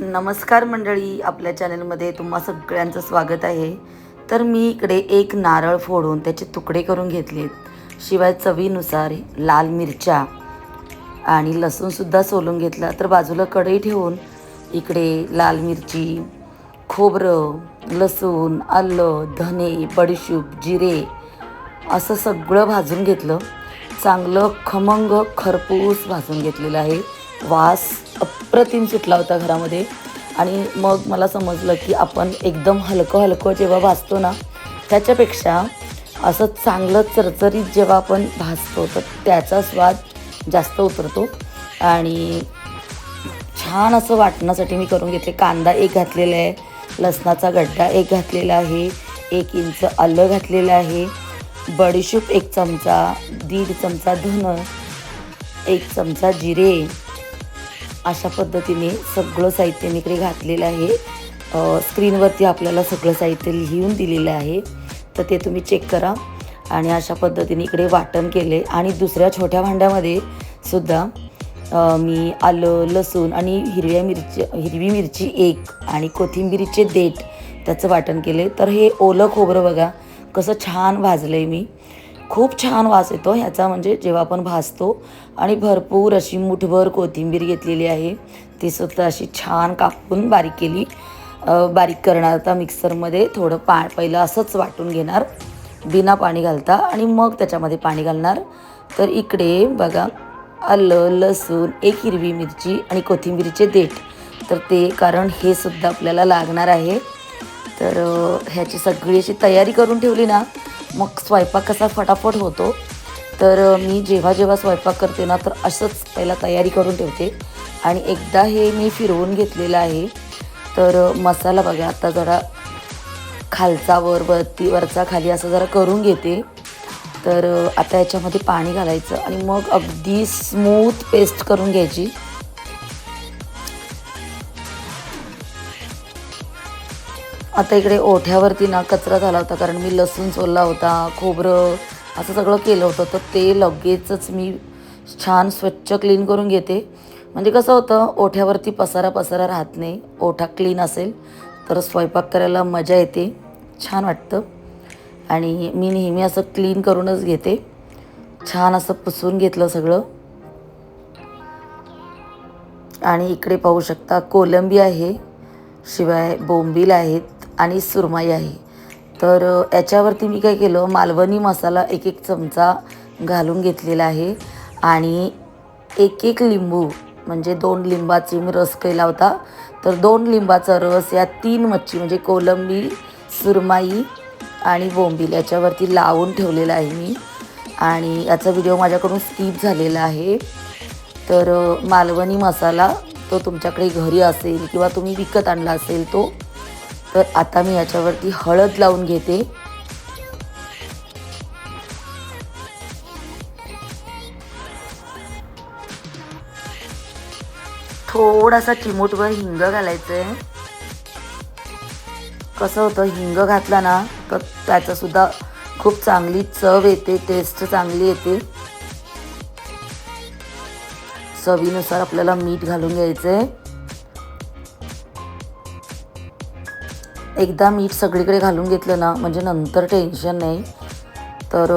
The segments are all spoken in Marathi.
नमस्कार मंडळी आपल्या चॅनलमध्ये तुम्हा सगळ्यांचं स्वागत आहे. तर मी इकडे एक नारळ फोडून त्याचे तुकडे करून घेतलेत शिवाय चवीनुसार लाल मिरच्या आणि लसूणसुद्धा सोलून घेतला. तर बाजूला कढई ठेवून इकडे लाल मिरची खोबरं लसूण आलं धने बडीशूप जिरे असं सगळं भाजून घेतलं. चांगलं खमंग खरपूस भाजून घेतलेलं आहे. वास अप्रतिम सुटला होता घरामध्ये. आणि मग मला समजलं की आपण एकदम हलकं हलकं जेव्हा भाजतो ना त्याच्यापेक्षा असं चांगलं चरचरीत जेव्हा आपण भाजतो तर त्याचा स्वाद जास्त उतरतो. आणि छान असं वाटण्यासाठी मी करून घेतले. कांदा एक घातलेला आहे लसणाचा गड्डा एक घातलेला आहे एक इंच आलं घातलेलं आहे बडीशूप एक चमचा दीड चमचा धन एक चमचा जिरे अशा पद्धतीने सगळं साहित्य मी इकडे घातलेलं आहे. स्क्रीनवरती आपल्याला सगळं साहित्य लिहून दिलेलं आहे. तर ते तुम्ही चेक करा. आणि अशा पद्धतीने इकडे वाटण केले आणि दुसऱ्या छोट्या भांड्यामध्ये सुद्धा मी आलं लसूण आणि हिरव्या मिरची हिरवी मिरची एक आणि कोथिंबिरीचे देठ त्याचं वाटण केले तर हे ओलं खोबरं बघा कसं छान भाजलं आहे मी. खूप छान वास येतो. ह्याचा म्हणजे जेव्हा आपण भाजतो आणि भरपूर अशी मुठभर कोथिंबीर घेतलेली आहे ती सुद्धा अशी छान कापून बारीक केली. बारीक करणार आता मिक्सरमध्ये थोडं पा पहिलं असंच वाटून घेणार. बिना पाणी घालता आणि मग त्याच्यामध्ये पाणी घालणार. तर इकडे बघा आलं लसूण एक हिरवी मिरची आणि कोथिंबीरीचे देठ. तर ते कारण हे सुद्धा आपल्याला लागणार आहे. तर ह्याची सगळी अशी तयारी करून ठेवली ना मग स्वयंपाक कसा फटाफट होतो तर मी जेव्हा जेव्हा स्वयंपाक करते ना तर असंच पहिला तयारी करून ठेवते. आणि एकदा हे मी फिरवून घेतलेलं आहे तर मसाला बघा आता जरा खालचा वर वरती वरचा खाली असं जरा करून घेते. तर आता याच्यामध्ये पाणी घालायचं आणि मग अगदी स्मूथ पेस्ट करून घ्यायची. आता इकडे ओठ्यावरती ना कचरा झाला होता कारण मी लसूण सोलला होता खोबरं असं सगळं केलं होतं. तर ते लगेचच मी छान स्वच्छ क्लीन करून घेते. म्हणजे कसं होतं ओठ्यावरती पसारा पसारा राहत नाही. ओठा क्लीन असेल तर स्वयंपाक करायला मजा येते. छान वाटतं. आणि मी नेहमी असं क्लीन करूनच घेते. छान असं पुसून घेतलं सगळं. आणि इकडे पाहू शकता कोलंबी आहे शिवाय बोंबील आहेत. आणि सुरमई आहे तर याच्यावरती मी काय केलं मालवणी मसाला एक एक चमचा घालून घेतलेला आहे आणि एक एक लिंबू म्हणजे दोन लिंबाचे मी रस केला होता. तर दोन लिंबाचा रस या तीन मच्छी म्हणजे कोलंबी सुरमाई आणि बोंबील याच्यावरती लावून ठेवलेला आहे मी. आणि याचा व्हिडिओ माझ्याकडून स्किप झालेला आहे. तर मालवणी मसाला तो तुमच्याकडे घरी असेल किंवा तुम्ही विकत आणला असेल तो तर आता मी याच्यावरती हळद लावून घेते. थोडासा चिमूटभर हिंग घालायचं आहे कसं होतं हिंग घातला ना तर त्याचंसुद्धा खूप चांगली चव येते टेस्ट चांगली येते. चवीनुसार आपल्याला मीठ घालून घ्यायचं आहे एकदा मीठ सगळीकडे घालून घेतलं ना म्हणजे नंतर टेन्शन नाही. तर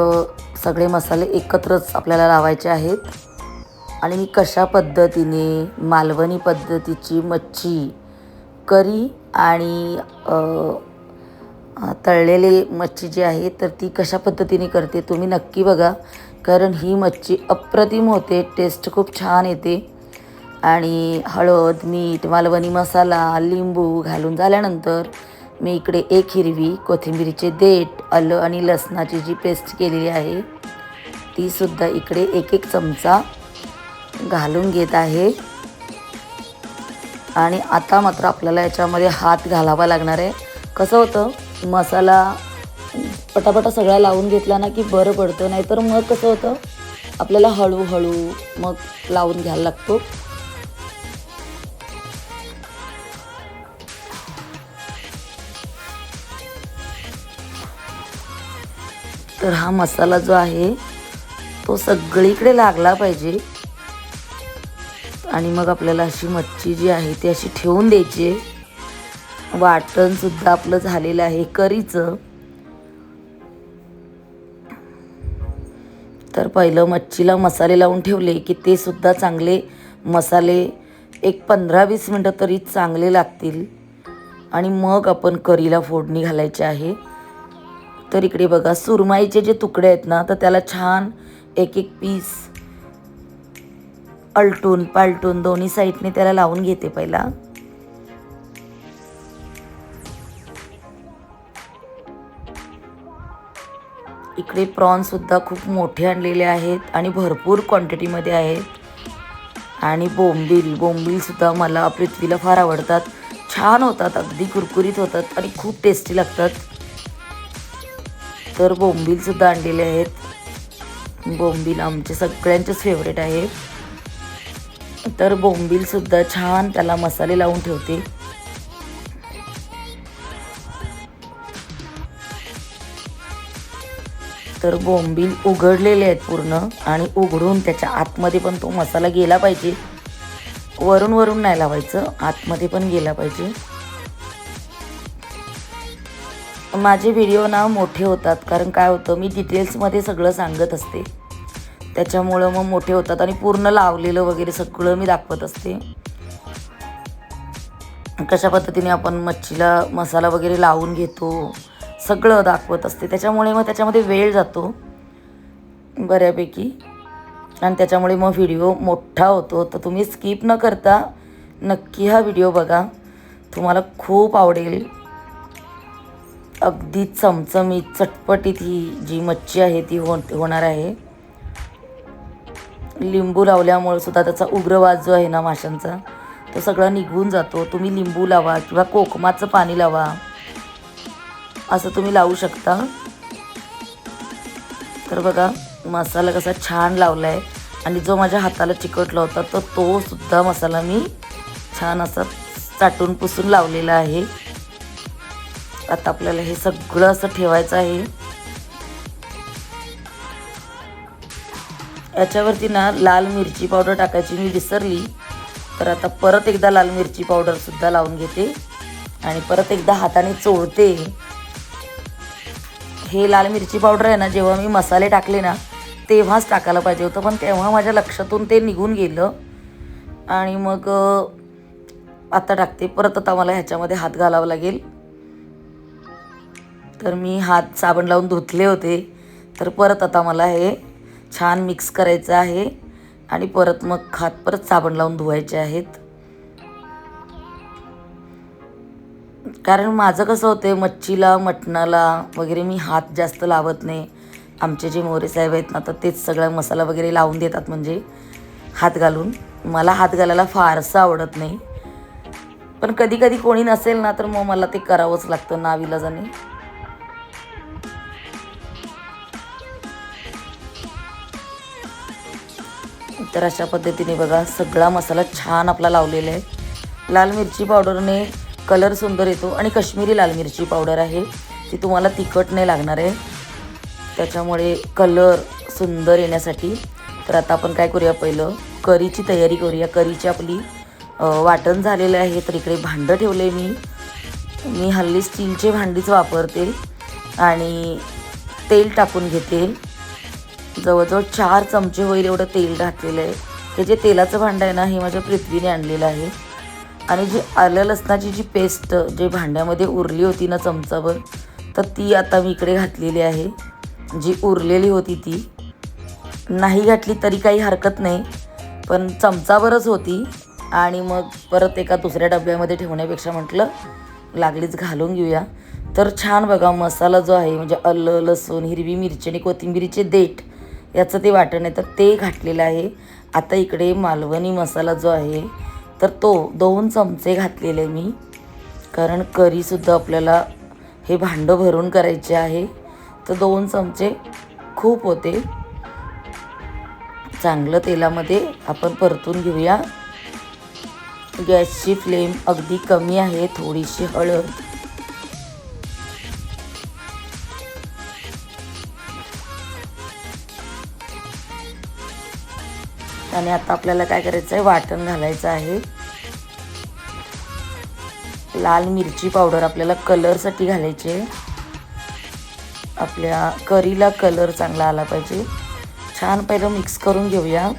सगळे मसाले एकत्रच आपल्याला लावायचे आहेत. आणि मी कशा पद्धतीने मालवणी पद्धतीची मच्छी करी आणि तळलेले मच्छी जी आहे तर ती कशा पद्धतीने करते तुम्ही नक्की बघा. कारण ही मच्छी अप्रतिम होते टेस्ट खूप छान येते. आणि हळद मीठ मालवणी मसाला लिंबू घालून झाल्यानंतर मी इकडे एक हिरवी कोथिंबीरीचे देठ आलं आणि लसणाची जी पेस्ट केलेली आहे ती सुद्धा इकडे एक एक चमचा घालून घेत आहे. आणि आता मात्र आपल्याला याच्यामध्ये हात घालावा लागणार आहे. कसं होतं मसाला पटापटा सगळा लावून घेतला ना की बरं पडतं नाहीतर मग कसं होतं आपल्याला हळूहळू मग लावून घ्यायला लागतो. तर हा मसाला जो आहे तो सगळीकडे लागला पाहिजे. आणि मग आपल्याला अशी मच्छी जी आहे ती अशी ठेवून द्यायची आहे. वाटणसुद्धा आपलं झालेलं आहे करीचं. तर पहिलं मच्छीला मसाले लावून ठेवले की ते सुद्धा चांगले मसाले एक पंधरा वीस मिनटं तरी चांगले लागतील. आणि मग आपण करीला फोडणी घालायची आहे. तर इकडे बघा सुरमाईचे जे तुकडे आहेत ना तर त्याला छान एक एक पीस अलटून पालटून दोन्ही साईडने त्याला लावून घेते पहिला. इकडे प्रॉन्ससुद्धा खूप मोठे आणलेले आहेत आणि भरपूर क्वांटिटीमध्ये आहेत. आणि बोंबील बोंबीलसुद्धा मला पृथ्वीला फार आवडतात. छान होतात अगदी कुरकुरीत होतात आणि खूप टेस्टी लागतात. तर बोंबीलसुद्धा आणलेले आहेत. बोंबील आमचे सगळ्यांचेच फेवरेट आहे. तर बोंबीलसुद्धा छान त्याला मसाले लावून ठेवते. तर बोंबील उघडलेले आहेत पूर्ण आणि उघडून त्याच्या आतमध्ये पण तो मसाला गेला पाहिजे. वरून वरून नाही लावायचं आतमध्ये पण गेला पाहिजे. माझे व्हिडिओ ना मोठे होतात कारण काय होतं मी डिटेल्समध्ये सगळं सांगत असते. त्याच्यामुळं मग मोठे होतात आणि पूर्ण लावलेलं वगैरे सगळं मी दाखवत असते. कशा पद्धतीने आपण मच्छीला मसाला वगैरे लावून घेतो सगळं दाखवत असते. त्याच्यामुळे मग त्याच्यामध्ये वेळ जातो बऱ्यापैकी. आणि त्याच्यामुळे मग व्हिडिओ मोठा होतो. तर तुम्ही स्किप न करता नक्की हा व्हिडिओ बघा. तुम्हाला खूप आवडेल. अगदी चमचमीत चटपटीत ही जी मच्छी आहे ती हो होणार आहे. लिंबू लावल्यामुळे सुद्धा त्याचा उग्रवास जो आहे ना माशांचा तो सगळा निघून जातो. तुम्ही लिंबू लावा किंवा कोकमाचं पाणी लावा असं तुम्ही लावू शकता. तर बघा मसाला कसा छान लावला आहे आणि जो माझ्या हाताला चिकटला होता तर तो सुद्धा मसाला मी छान असा चाटून पुसून लावलेला आहे. आता आपल्याला हे सगळं असं ठेवायचं आहे. याच्यावरती ना लाल मिरची पावडर टाकायची मी विसरली. तर आता परत एकदा लाल मिरची पावडरसुद्धा लावून घेते. आणि परत एकदा हाताने चोळते. हे लाल मिरची पावडर आहे ना जेव्हा मी मसाले टाकले ना तेव्हाच टाकायला पाहिजे होतं. पण तेव्हा माझ्या लक्षातून ते निघून गेलं. आणि मग आता टाकते. परत आता मला ह्याच्यामध्ये हात घालावा लागेल. तर मी हात साबण लावून धुतले होते. तर परत आता मला हे छान मिक्स करायचं आहे. आणि परत मग हात परत साबण लावून धुवायचे आहेत. कारण माझं कसं होतं मच्छीला मटणाला वगैरे मी हात जास्त लावत नाही. आमचे जे मोरे साहेब आहेत ना तर तेच सगळा मसाला वगैरे लावून देतात म्हणजे हात घालून. मला हात घालायला फारसं आवडत नाही. पण कधी कधी कोणी नसेल ना तर मग मला ते करावंच लागतं नाविलाजाने. तर अशा पद्धतीने बघा सगळा मसाला छान आपला लावलेला आहे. लाल मिरची पावडरने कलर सुंदर येतो आणि कश्मीरी लाल मिरची पावडर आहे. ती तुम्हाला तिखट नाही लागणार आहे. त्याच्यामुळे कलर सुंदर येण्यासाठी. तर आता आपण काय करूया पहिलं? करीची तयारी करूया. करीची आपली वाटण झालेलं आहे तर इकडे भांडं ठेवलं आहे मी. मी हल्ली स्टीलचे भांडीच वापरते आणि तेल टाकून घेते. जवळजवळ चार चमचे होईल एवढं तेल घातलेलं आहे. हे जे तेलाचं भांडं आहे ना हे माझ्या पृथ्वीने आणलेलं आहे. आणि जी आलं लसणाची जी पेस्ट जे भांड्यामध्ये उरली होती ना चमचाभर तर ती आता मी इकडे घातलेली आहे. जी उरलेली होती ती. नाही घातली तरी काही हरकत नाही पण चमचाभरच होती. आणि मग परत एका दुसऱ्या डब्यामध्ये ठेवण्यापेक्षा म्हटलं लागलीच घालून घेऊया. तर छान बघा मसाला जो आहे म्हणजे अल्लं लसूण हिरवी मिरची आणि कोथिंबिरीचे देठ याचं ते वाटण आहे. तर ते घातलेलं आहे. आता इकडे मालवणी मसाला जो आहे तर तो दोन चमचे घातलेले मी. कारण करीसुद्धा आपल्याला हे भांडं भरून करायचे आहे. तर दोन चमचे खूप होते. चांगलं तेलामध्ये आपण परतून घेऊया. गॅसची फ्लेम अगदी कमी आहे. थोडीशी हळद. आणि आता आपल्याला काय करायचं आहे वाटण घालायचं आहे. लाल मिरची पावडर आपल्याला कलरसाठी घालायची आहे. आपल्या करीला कलर चांगला आला पाहिजे. छान पहिलं मिक्स करून घेऊया.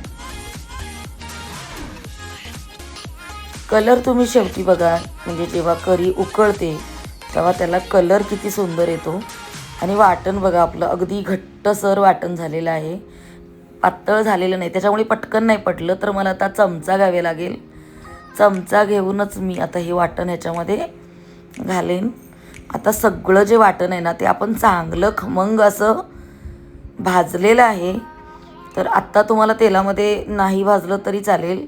कलर तुम्ही शेवटी बघा म्हणजे जेव्हा करी उकळते तेव्हा त्याला कलर किती सुंदर येतो. आणि वाटण बघा आपलं अगदी घट्टसर वाटण झालेलं आहे. पातळ झालेलं नाही. त्याच्यामुळे पटकन नाही पटलं तर मला आता चमचा घ्यावे लागेल. चमचा घेऊनच मी आता हे वाटण ह्याच्यामध्ये घालेन. आता सगळं जे वाटण आहे ना ते आपण चांगलं खमंग असं भाजलेलं आहे. तर आत्ता तुम्हाला तेलामध्ये नाही भाजलं तरी चालेल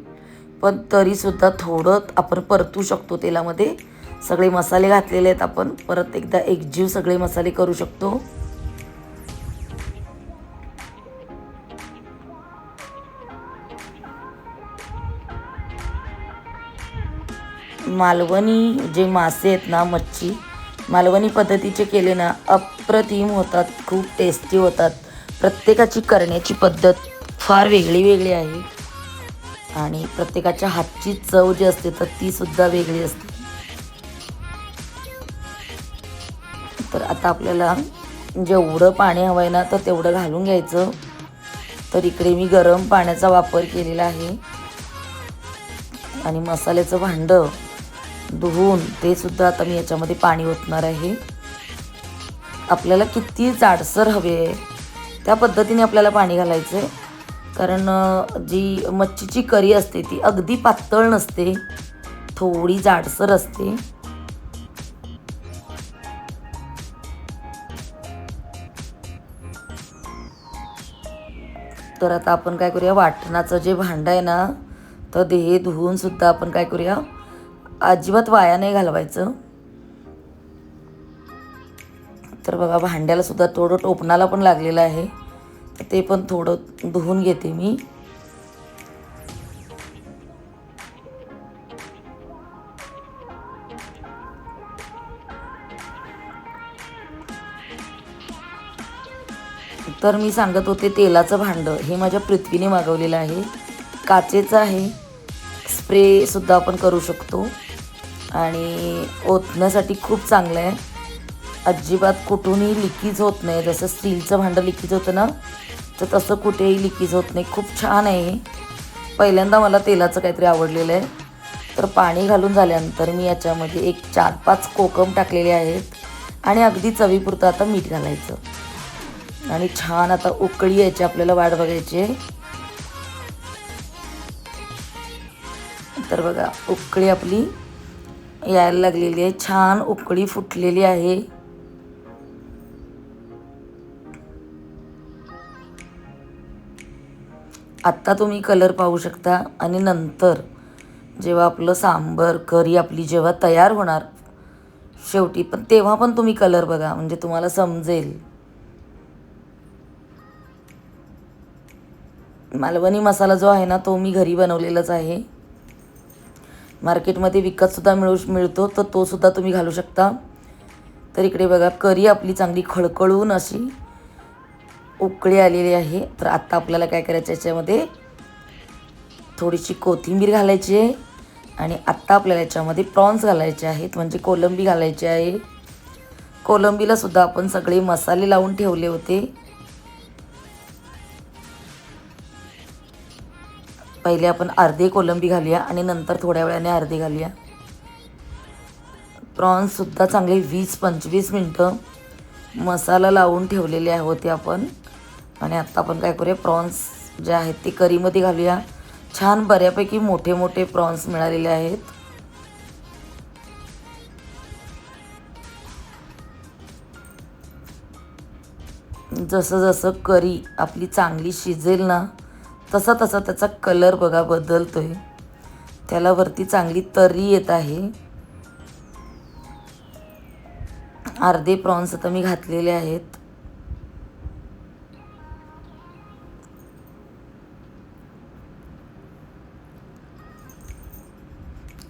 पण तरीसुद्धा थोडं आपण परतू शकतो तेलामध्ये. सगळे मसाले घातलेले आहेत आपण परत एकदा एकजीव सगळे मसाले करू शकतो. मालवणी जे मासे आहेत ना मच्छी मालवणी पद्धतीचे केले ना अप्रतिम होतात खूप टेस्टी होतात. प्रत्येकाची करण्याची पद्धत फार वेगळी वेगळी आहे. आणि प्रत्येकाच्या हातची चव जी असते तर ती सुद्धा वेगळी असते. तर आता आपल्याला जेवढं पाणी हवं आहे ना तर तेवढं घालून घ्यायचं. तर इकडे मी गरम पाण्याचा वापर केलेला आहे. आणि मसाल्याचं भांडं. धुवून ते सुद्धा आता मी याच्यामध्ये पाणी ओतणार आहे. आपल्याला किती जाडसर हवे आहे. त्या पद्धतीने आपल्याला पाणी घालायचं आहे कारण जी मच्छीची करी असते ती अगदी पातळ नसते. थोडी जाडसर असते. तर आता आपण काय करूया वाटणाचं जे भांडं आहे ना तर ते धुवून सुद्धा आपण काय करूया अजिबात वाया नाही घालवायचं. तर बघा भांड्याला सुद्धा थोडं टोपणाला पण लागलेलं आहे. ते पण थोडं धुवून घेते मी. तर मी सांगत होते तेलाचं भांडं हे माझ्या पृथ्वीने मागवलेलं आहे. काचेचं आहे. स्प्रेसुद्धा आपण करू शकतो. आणि ओतण्यासाठी खूप चांगलं आहे. अजिबात कुठूनही लिकीज होत नाही. जसं स्टीलचं भांडं लिकीज होतं ना तर तसं कुठेही लिकीज होत नाही. खूप छान आहे पहिल्यांदा मला तेलाचं काहीतरी आवडलेलं आहे. तर पाणी घालून झाल्यानंतर मी याच्यामध्ये एक चार पाच कोकम टाकलेले आहेत. आणि अगदी चवीपुरतं आता मीठ घालायचं. आणि छान आता उकळी यायची आपल्याला वाट बघायची आहे. तर बघा उकळी आपली यायला लागलेली आहे. छान उकळी फुटलेली आहे. आत्ता तुम्ही कलर पाहू शकता आणि नंतर जेव्हा आपलं सांबर करी आपली जेव्हा तयार होणार शेवटी पण तेव्हा पण तुम्ही कलर बघा म्हणजे तुम्हाला समजेल. मालवणी मसाला जो आहे ना तो मी घरी बनवलेलाच आहे. मार्केटमध्ये विकतसुद्धा मिळू मिळतो तर तोसुद्धा तुम्ही घालू शकता. तर इकडे बघा करी आपली चांगली खळखळून अशी उकळी आलेली आहे. तर आत्ता आपल्याला काय करायचं याच्यामध्ये? थोडीशी कोथिंबीर घालायची आहे आणि आत्ता आपल्याला याच्यामध्ये प्रॉन्स घालायचे आहेत म्हणजे कोलंबी घालायची आहे. कोलंबीलासुद्धा आपण सगळे मसाले लावून ठेवले होते. पहिले आपण अर्धे कोलंबी घालूया आणि नंतर थोड्या वेळाने अर्धे घालूया. प्रॉन्ससुद्धा चांगले वीस पंचवीस मिनटं मसाला लावून ठेवलेले होते आपण. आणि आत्ता आपण काय करूया प्रॉन्स जे आहेत ते करीमध्ये घालूया. छान बऱ्यापैकी मोठे मोठे प्रॉन्स मिळालेले आहेत. जसं जसं करी आपली चांगली शिजेल ना तसा तसा त्याचा कलर बघा बदलतो आहे त्याला वरती चांगली तरी येत आहे. अर्धे प्रॉन्स आता मी घातलेले आहेत.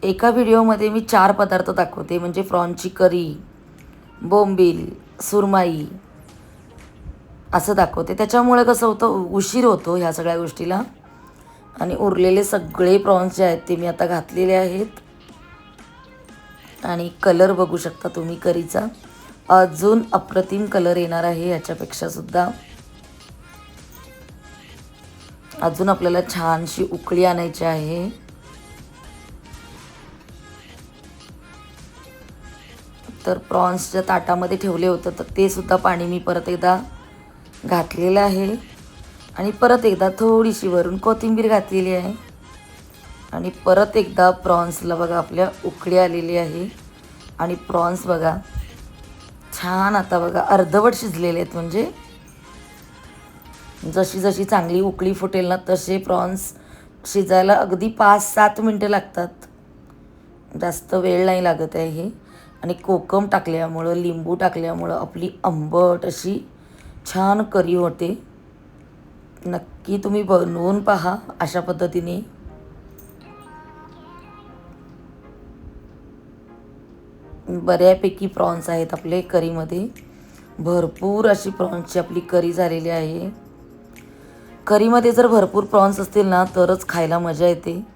एका व्हिडिओमध्ये मी चार पदार्थ दाखवते म्हणजे प्रॉन्सची करी बोंबील सुरमाई असं दाखवते. त्याच्यामुळे कसं होतं उशीर होतो ह्या सगळ्या गोष्टीला. आणि उरलेले सगळे प्रॉन्स जे आहेत ते मी आता घातलेले आहेत. आणि कलर बघू शकता तुम्ही करीचा. अजून अप्रतिम कलर येणार आहे ह्याच्यापेक्षा सुद्धा. अजून आपल्याला छानशी उकळी आणायची आहे. तर प्रॉन्सच्या ताटामध्ये ठेवले होतं तर ते सुद्धा पाणी मी परत एकदा घातलेलं आहे. आणि परत एकदा थोडीशी वरून कोथिंबीर घातलेली आहे. आणि परत एकदा प्रॉन्सला बघा आपल्या उकळी आलेली आहे. आणि प्रॉन्स बघा छान आता बघा अर्धवट शिजलेले आहेत. म्हणजे जशी जशी चांगली उकळी फुटेल ना तसे प्रॉन्स शिजायला अगदी पाच सात मिनटं लागतात. जास्त वेळ नाही लागत आहे हे. आणि कोकम टाकल्यामुळं लिंबू टाकल्यामुळं आपली आंबट अशी छान करी होते. नक्की तुम्ही बनवून पहा अशा पद्धतीने. बऱ्यापैकी प्रॉन्स आहेत आपले करीमध्ये. भरपूर अशी प्रॉन्सची आपली करी झालेली आहे. करीमध्ये जर भरपूर प्रॉन्स असतील ना तरच खायला मजा येते.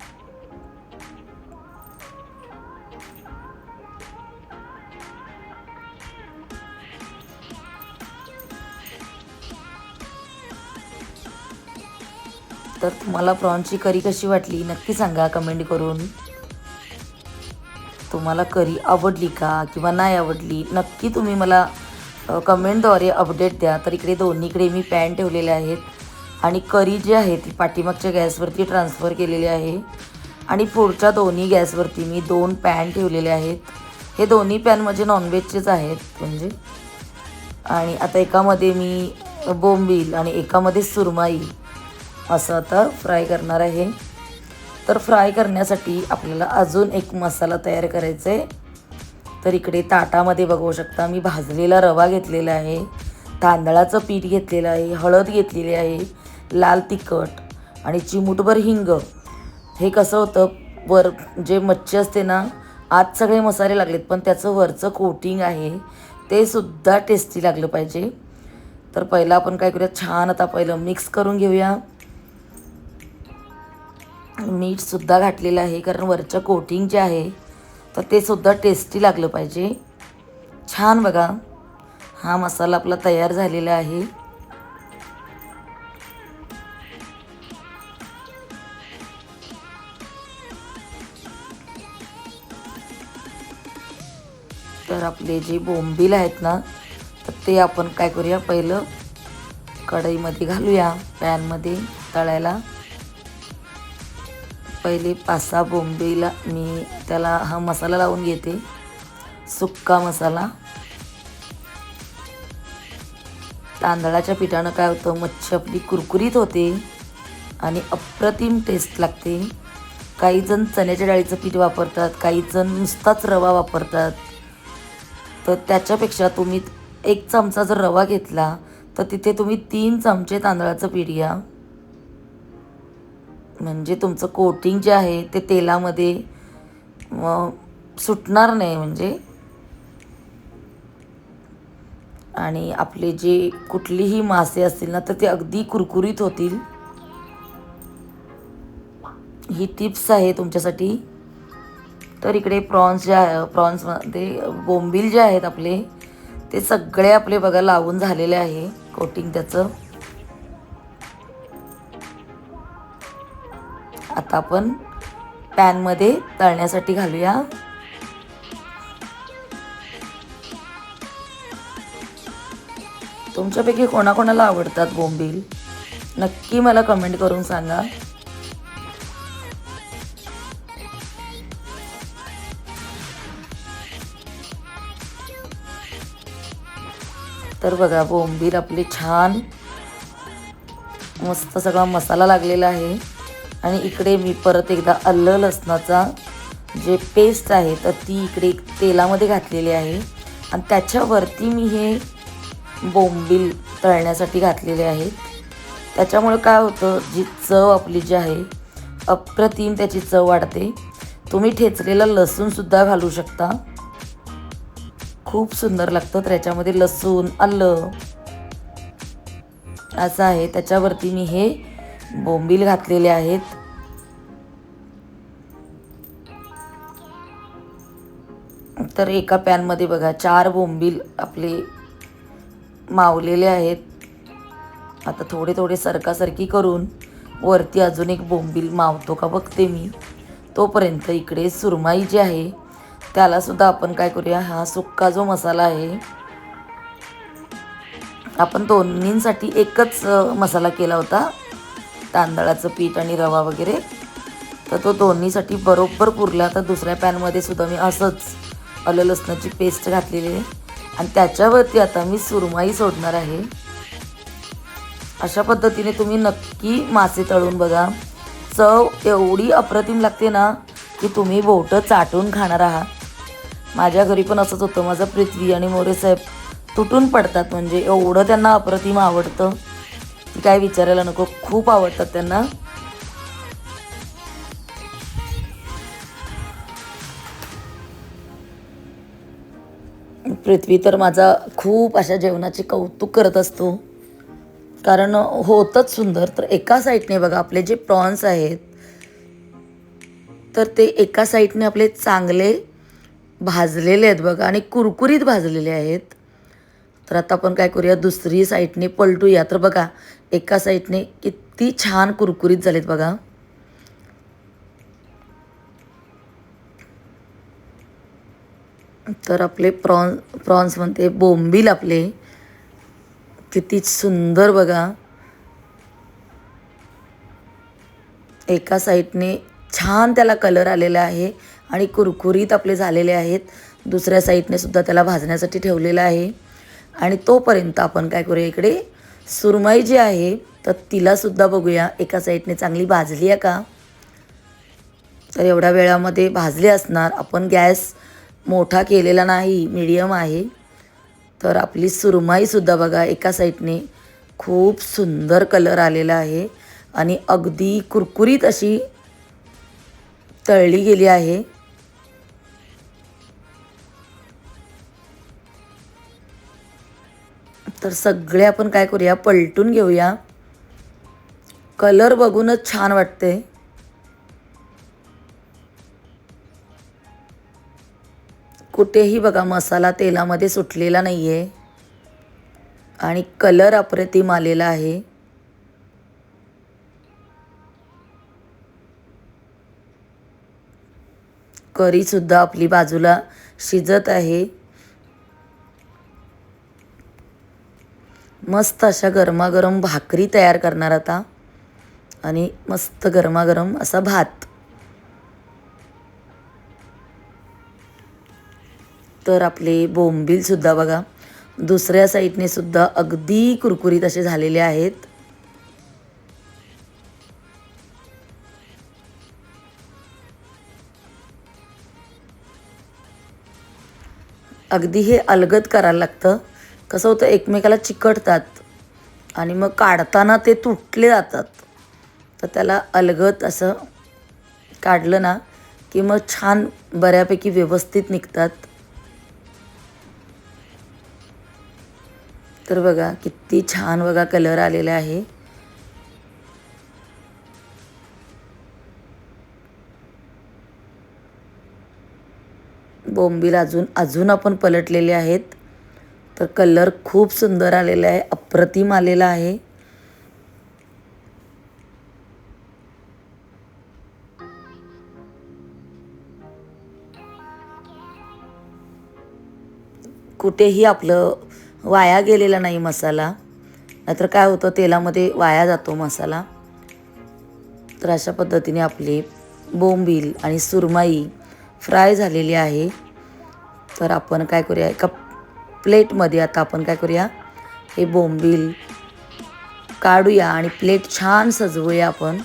तर तुम्हाला प्रॉन्सची करी कशी वाटली? नक्की सांगा कमेंट करून. तुम्हाला करी आवडली का किंवा नाही आवडली? नक्की तुम्ही मला कमेंटद्वारे अपडेट द्या. तर इकडे दोन्हीकडे मी पॅन ठेवलेले आहेत. आणि करी जी आहे ती पाठीमागच्या गॅसवरती ट्रान्सफर केलेली आहे. आणि पुढच्या दोन्ही गॅसवरती मी दोन पॅन ठेवलेले आहेत. हे दोन्ही पॅन म्हणजे नॉनव्हेजचेच आहेत. म्हणजे आणि आता एकामध्ये मी बोंबील आणि एकामध्ये सुरमाई. असं आता फ्राय करणार आहे. तर फ्राय करण्यासाठी आपल्याला अजून एक मसाला तयार करायचा आहे तर इकडे ताटामध्ये बघू शकता मी भाजलेला रवा घेतलेला आहे. तांदळाचं पीठ घेतलेलं आहे हळद घेतलेली आहे लाल तिखट आणि चिमूटभर हिंग. हे कसं होतं वर जे मच्छी असते ना आत सगळे मसाले लागलेत पण त्याचं वरचं कोटिंग आहे ते सुद्धा टेस्टी लागलं पाहिजे. तर पहिलं आपण काय करूया छान आता पहिलं मिक्स करून घेऊया. मीठसुद्धा घातलेलं आहे कारण वरचं कोटिंग जे आहे तर ते सुद्धा टेस्टी लागलं पाहिजे. छान बघा. हा मसाला आपला तयार झालेला आहे. तर आपले जे बोंबील आहेत ना तर ते आपण काय करूया? पहिलं कढईमध्ये घालूया पॅनमध्ये तळायला. पहिले पाच सहा बोंबीला मी त्याला हा मसाला लावून घेते. सुक्का मसाला. तांदळाच्या पिठानं काय होतं मच्छी आपली कुरकुरीत होते आणि अप्रतिम टेस्ट लागते. काही जण चण्याच्या डाळीचं पीठ वापरतात काही जण नुसताच रवा वापरतात. तर त्याच्यापेक्षा तुम्ही एक चमचा जर रवा घेतला तर तिथे तुम्ही तीन चमचे तांदळाचं पीठ घ्या. म्हणजे तुमचं कोटिंग जे आहे ते तेलामध्ये सुटणार नाही म्हणजे. आणि आपले जे कुठलीही मासे असतील ना तर ते अगदी कुरकुरीत होतील. ही टिप्स आहे तुमच्यासाठी. तर इकडे प्रॉन्स जे आहे प्रॉन्समध्ये बोंबील जे आहेत आपले ते सगळे आपले बघा लावून झालेले आहे कोटिंग त्याचं. आता आपण पॅनमध्ये तळण्यासाठी घालूया. तुमच्यापैकी कोणाकोणाला आवडतात बोंबील? नक्की मला कमेंट करून सांगा. तर बघा बोंबील आपली छान मस्त सगळा मसाला लागलेला आहे. आणि इकडे मी परत एकदा आलं लसणाचा जे पेस्ट आहे तर ती इकडे तेलामध्ये घातलेली आहे. आणि त्याच्यावरती मी हे बोंबील तळण्यासाठी घातलेले आहेत. त्याच्यामुळे काय होतं जी चव आपली जी आहे अप्रतिम त्याची चव वाढते. तुम्ही ठेचलेलं लसूणसुद्धा घालू शकता. खूप सुंदर लागतं तर याच्यामध्ये लसूण आलं असं आहे. त्याच्यावरती मी हे बोंबील घातलेले आहेत. तर एका पॅनमध्ये बघा चार बोंबील आपले मावलेले आहेत. आता थोडे थोडे सरकासरकी करून वरती अजून एक बोंबील मावतो का बघते मी. तोपर्यंत इकडे सुरमाई जी आहे त्यालासुद्धा आपण काय करूया हा सुक्का जो मसाला आहे आपण दोन्हींसाठी एकच मसाला केला होता. तांदळाचं पीठ आणि रवा वगैरे. तर तो दोन्हीसाठी बरोबर पुरला. तर दुसऱ्या पॅनमध्ये सुद्धा मी असंच आलं लसणाची पेस्ट घातलेली आहे. आणि त्याच्यावरती आता मी सुरमाई सोडणार आहे. अशा पद्धतीने तुम्ही नक्की मासे तळून बघा. चव एवढी अप्रतिम लागते ना की तुम्ही बोटं चाटून खाणार आहात. माझ्या घरी पण असंच होतं. माझा पृथ्वी आणि मोरे साहेब तुटून पडतात. म्हणजे एवढं त्यांना अप्रतिम आवडतं. काय विचारायला नको. खूप आवडतात त्यांना. पृथ्वी तर माझा खूप अशा जेवणाचे कौतुक करत असतो. कारण होतच सुंदर. तर एका साईडने बघा आपले जे प्रॉन्स आहेत तर ते एका साईडने आपले चांगले भाजलेले आहेत बघा आणि कुरकुरीत भाजलेले आहेत. तर आता आपण काय करूया दुसरी साईडने पलटूया. तर बघा एका साईडने किती छान कुरकुरीत झालेत बघा. तर आपले प्रॉन प्रॉन्स म्हणते बोंबील आपले. किती सुंदर बघा. एका साईडने छान त्याला कलर आलेला आहे आणि कुरकुरीत आपले झालेले आहेत. दुसऱ्या साईडने सुद्धा त्याला भाजण्यासाठी ठेवलेलं आहे. आणि तोपर्यंत आपण काय करूया इकडे सुरमई जी आहे तर तिलासुद्धा बघूया. एका साईडने चांगली भाजली आहे का? तर एवढ्या वेळामध्ये भाजले असणार. आपण गॅस मोठा केलेला नाही मीडियम आहे. तर आपली सुरमाईसुद्धा बघा एका साईडने खूप सुंदर कलर आलेला आहे. आणि अगदी कुरकुरीत अशी तळली गेली आहे. तर सगळे आपण काय करूया पलटून घेऊया. कलर बघूनच छान वाटते कुठेही बघा मसाला तेलामध्ये सुटलेला नाही आहे आणि कलर अप्रतिम आलेला आहे. करीसुद्धा आपली बाजूला शिजत आहे. मस्त अशा गरमागरम भाकरी तयार करणार आता. आणि मस्त गरमागरम असा भात. तर आपले बोंबीलसुद्धा बघा. दुसऱ्या साईडने सुद्धा अगदी कुरकुरीत असे झालेले आहेत. अगदी हे अलगद करायला लागतं. कसं होतं एकमेकाला चिकटतात आणि मग काढताना ते तुटले जातात. तर त्याला अलगत असं काढलं ना की मग छान बऱ्यापैकी व्यवस्थित निघतात. तर बघा किती छान बघा कलर आलेला आहे. बोंबील अजून अजून आपण पलटलेले आहेत. तर कलर खूप सुंदर आलेला आहे अप्रतिम आलेला आहे. कुठेही आपलं वाया गेलेला नाही मसाला. नाहीतर काय होतं तेलामध्ये वाया जातो मसाला. तर अशा पद्धतीने आपली बोंबील आणि सुरमाई फ्राय झालेली आहे. तर आपण काय करूया एका प्लेटमध्ये आता आपण काय करूया? हे बोंबील काढूया आणि प्लेट छान सजवूया आपण.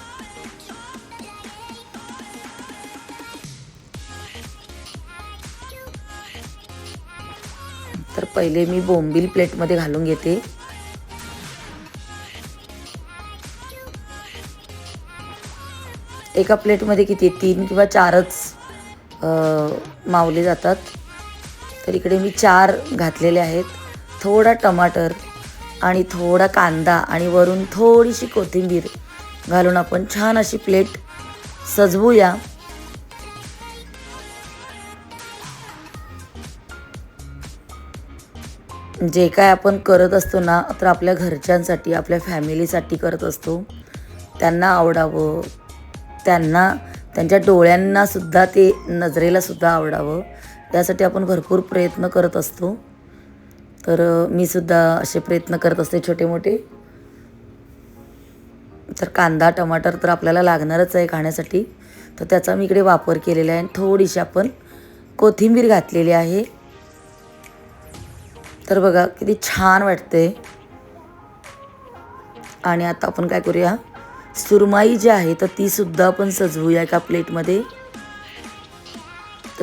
तर पहिले मी बोंबील प्लेटमध्ये घालून घेते. एका प्लेटमध्ये किती? तीन किंवा चारच मावले जातात. तर इकडे मी चार घातलेले आहेत. थोडा टमाटर आणि थोडा कांदा आणि वरून थोडीशी कोथिंबीर घालून आपण छान अशी प्लेट सजवूया. जे काय आपण करत असतो ना तर आपल्या घरच्यांसाठी आपल्या फॅमिलीसाठी करत असतो. त्यांना आवडावं. त्यांना त्यांच्या डोळ्यांनासुद्धा ते नजरेलासुद्धा आवडावं. त्यासाठी आपण भरपूर प्रयत्न करत असतो. तर मी सुद्धा असे प्रयत्न करत असते छोटे मोठे तर कांदा टमाटर तर आपल्याला लागणारच आहे खाण्यासाठी. तर त्याचा मी इकडे वापर केलेला आहे आणि थोडीशी आपण कोथिंबीर घातलेली आहे. तर बघा किती छान वाटते. आणि आता आपण काय करूया? सुरमाई जी आहे तर तीसुद्धा आपण सजवूया एका प्लेटमध्ये.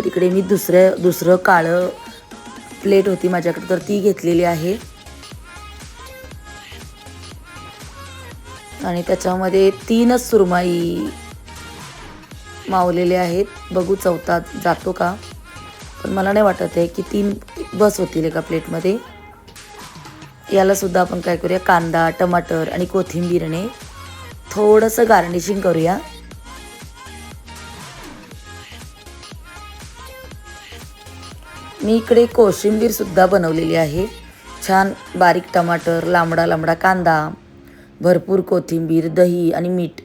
तर इकडे मी दुसऱ्या दुसरं काळं प्लेट होती माझ्याकडे तर ती घेतलेली आहे. आणि त्याच्यामध्ये तीनच सुरमाई मावलेले आहेत. बघू चौथा जातो का? पण मला नाही वाटत आहे की तीन बस होतील एका प्लेटमध्ये. यालासुद्धा आपण काय करूया? कांदा टमाटर आणि कोथिंबीरने थोडंसं गार्निशिंग करूया. मी इकडे कोशिंबीर सुद्धा बनवलेली आहे. छान बारीक टमाटर लांबडा लांबडा कांदा भरपूर कोथिंबीर दही आणि मीठ.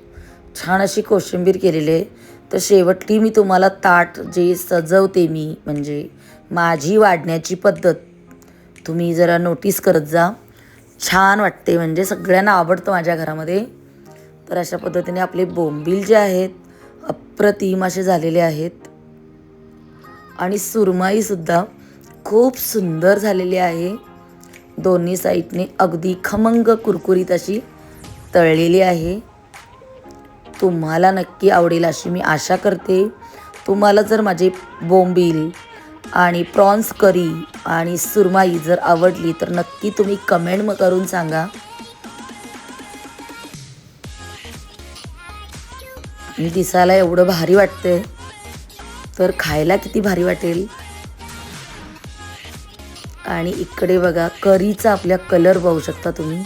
छान अशी कोशिंबीर केलेली आहे. तर शेवटली मी तुम्हाला ताट जे सजवते मी म्हणजे माझी वाढण्याची पद्धत तुम्ही जरा नोटीस करत जा. छान वाटते म्हणजे सगळ्यांना आवडतं माझ्या घरामध्ये. तर अशा पद्धतीने आपले बोंबील जे आहेत अप्रतिम असे झालेले आहेत. आणि सुरमाईसुद्धा खूप सुंदर झालेली आहे. दोन्ही साईडने अगदी खमंग कुरकुरीत अशी तळलेली आहे. तुम्हाला नक्की आवडेल अशी मी आशा करते. तुम्हाला जर माझे बोंबील आणि प्रॉन्स करी आणि सुरमाई जर आवडली तर नक्की तुम्ही कमेंट करून सांगा. दिसायला एवढं भारी वाटतंय. तर खायला किती भारी वाटेल. आणि इकडे बघा करीचा आपल्या कलर पाहू शकता तुम्ही.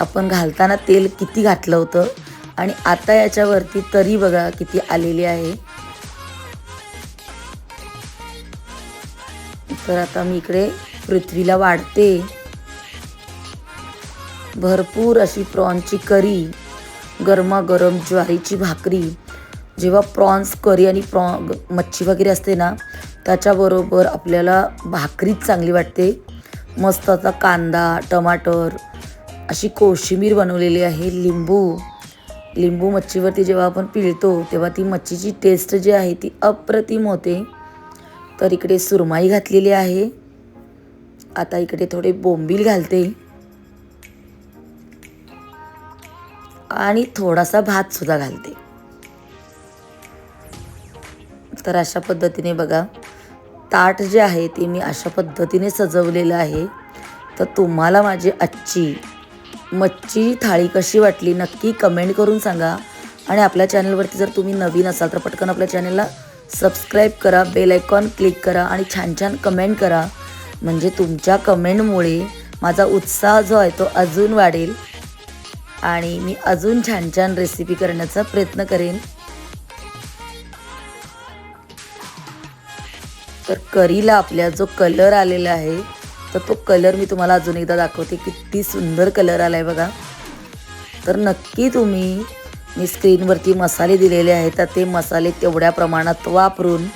आपण घालताना तेल किती घातलं होतं. आणि आता याच्यावरती तरी बघा किती आलेली आहे. तर आता मी इकडे पृथ्वीला वाढते. भरपूर अशी प्रॉनची करी गरमागरम ज्वारीची भाकरी जेव्हा प्रॉन्स करी आणि प्रॉ मच्छी वगैरे असते ना त्याच्याबरोबर आपल्याला भाकरीच चांगली वाटते. मस्त आता कांदा टमाटर अशी कोशिंबीर बनवलेली आहे लिंबू. लिंबू मच्छीवरती जेव्हा आपण पिळतो तेव्हा ती मच्छीची टेस्ट जी आहे ती अप्रतिम होते. तर इकडे सुरमाई घातलेली आहे. आता इकडे थोडे बोंबील घालते. आणि थोडासा भातसुद्धा घालते. तर अशा पद्धतीने बघा ताट जे आहे ते मी अशा पद्धतीने सजवलेलं आहे. तर तुम्हाला माझी आजची मच्छी थाळी कशी वाटली नक्की कमेंट करून सांगा. आणि आपल्या चॅनलवरती जर तुम्ही नवीन असाल तर पटकन आपल्या चॅनलला सबस्क्राईब करा बेल आयकॉन क्लिक करा आणि छान छान कमेंट करा. म्हणजे तुमच्या कमेंटमुळे माझा उत्साह जो आहे तो अजून वाढेल. आणि मी अजून छान छान रेसिपी करण्याचा प्रयत्न करेन. तर करीला आपल्या जो कलर आलेला आहे तर तो कलर मी तुम्हाला अजून एकदा दाखवते. किती सुंदर कलर आला आहे बघा. तर नक्की तुम्ही मी स्क्रीनवरती मसाले दिलेले आहेत तर ते मसाले तेवढ्या प्रमाणात वापरून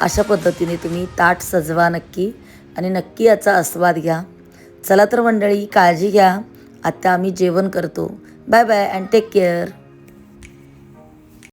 अशा पद्धतीने तुम्ही ताट सजवा नक्की. आणि नक्की याचा आस्वाद घ्या. चला तर मंडळी काळजी घ्या. आता आम्ही जेवण करतो. Bye bye and take care.